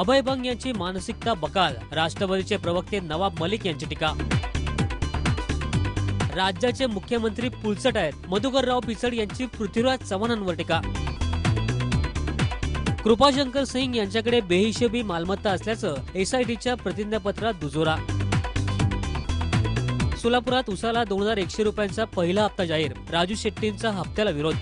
अभय बंग यांची मानसिकता बकाल. राष्ट्रवादीचे प्रवक्ते नवाब मलिक यांची टीका. राज्याचे मुख्यमंत्री पुलसट आहेत. मधुकरराव पिचड यांची पृथ्वीराज चव्हाणांवर टीका. कृपाशंकर सिंग यांच्याकडे बेहिशेबी मालमत्ता असल्याचं एसआयटीच्या प्रतिज्ञापत्रात दुजोरा. सोलापुरात उसाला दोन हजार एकशे रुपयांचा पहिला हप्ता जाहीर. राजू शेट्टींचा हप्त्याला विरोध.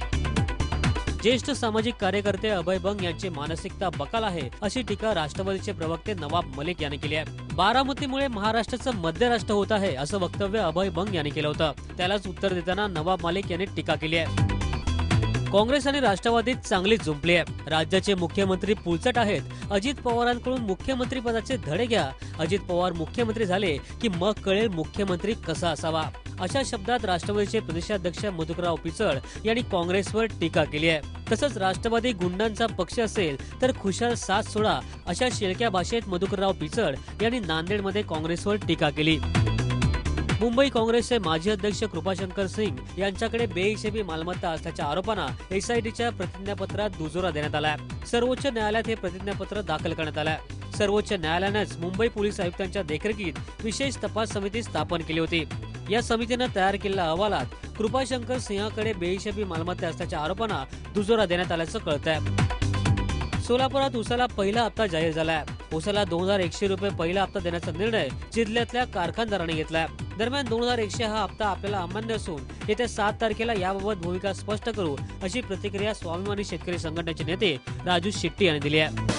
ज्येष्ठ सामाजिक कार्यकर्ते अभय बंग यांची मानसिकता बकाल आहे अशी टीका राष्ट्रवादीचे प्रवक्ते नवाब मलिक यांनी केली आहे. बारामतीमुळे महाराष्ट्राचं मध्यराष्ट्र होत आहे असं वक्तव्य अभय बंग यांनी केलं होतं. त्यालाच उत्तर देताना नवाब मलिक यांनी टीका केली आहे. काँग्रेस आणि राष्ट्रवादीत चांगली जुंपली आहे. राज्याचे मुख्यमंत्री पुलचट आहेत. अजित पवारांकडून मुख्यमंत्री पदाचे धडे घ्या. अजित पवार मुख्यमंत्री झाले की मग कळेल मुख्यमंत्री कसा असावा. अशा शब्दात राष्ट्रवादीचे प्रदेशाध्यक्ष मधुकरराव पिचड यांनी काँग्रेसवर टीका केली आहे. तसंच राष्ट्रवादी गुंडांचा पक्ष असेल तर खुशाल साथ सोडा अशा शेळक्या भाषेत मधुकरराव पिचड यांनी नांदेडमध्ये काँग्रेसवर टीका केली. मुंबई काँग्रेसचे माजी अध्यक्ष कृपाशंकर सिंग यांच्याकडे बेहिशेबी मालमत्ता असल्याच्या आरोपांना एसआयटीच्या प्रतिज्ञापत्रात दुजोरा देण्यात आलाय. सर्वोच्च न्यायालयात हे प्रतिज्ञापत्र दाखल करण्यात आलंय. सर्वोच्च न्यायालयानंच मुंबई पोलीस आयुक्तांच्या देखरेखीत विशेष तपास समिती स्थापन केली होती. या समितीनं तयार केलेल्या अहवालात कृपाशंकर सिंहाकडे बेहिशेबी मालमत्ता असल्याच्या आरोपांना दुजोरा देण्यात आल्याचं कळतंय. सोलापुरात उसाला पहिला हप्ता जाहीर झालाय. उसाला दोन हजार एकशे रुपये पहिला हप्ता देण्याचा निर्णय जिल्ह्यातल्या कारखानदारांनी घेतलाय. दरम्यान दोन हजार एकशे हा हप्ता आपल्याला अमान्य असून येत्या सात तारखेला याबाबत भूमिका स्पष्ट करू अशी प्रतिक्रिया स्वाभिमानी शेतकरी संघटनेचे नेते राजू शेट्टी यांनी दिली आहे.